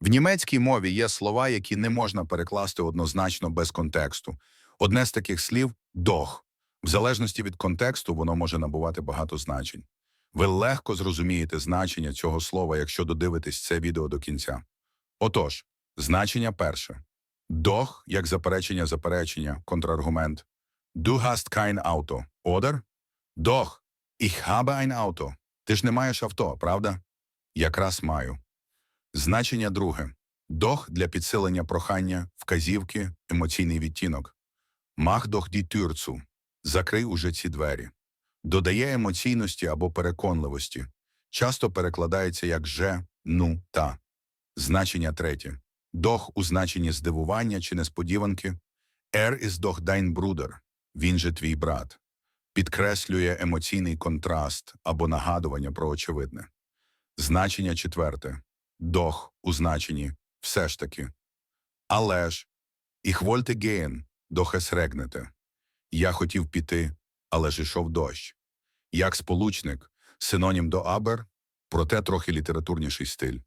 В німецькій мові є слова, які не можна перекласти однозначно без контексту. Одне з таких слів «дох». В залежності від контексту воно може набувати багато значень. Ви легко зрозумієте значення цього слова, якщо додивитесь це відео до кінця. Отож, значення перше. Дох, як заперечення заперечення, контраргумент. Du hast kein Auto, oder? Doch, ich habe ein Auto. Ти ж не маєш авто, правда? Якраз маю. Значення друге. Дох для підсилення прохання, вказівки, емоційний відтінок. Мах дох ді тюрцу. Закрий уже ці двері. Додає емоційності або переконливості. Часто перекладається як же, ну, та. Значення третє. Дох у значенні здивування чи несподіванки. Er ist doch dein Bruder. Він же твій брат. Підкреслює емоційний контраст або нагадування про очевидне. Значення четверте. Дох у значенні все ж таки. Але ж, «Ich wollte gehen, doch es regnete». Я хотів піти, але ж ішов дощ. Як сполучник, синонім до абер, проте трохи літературніший стиль.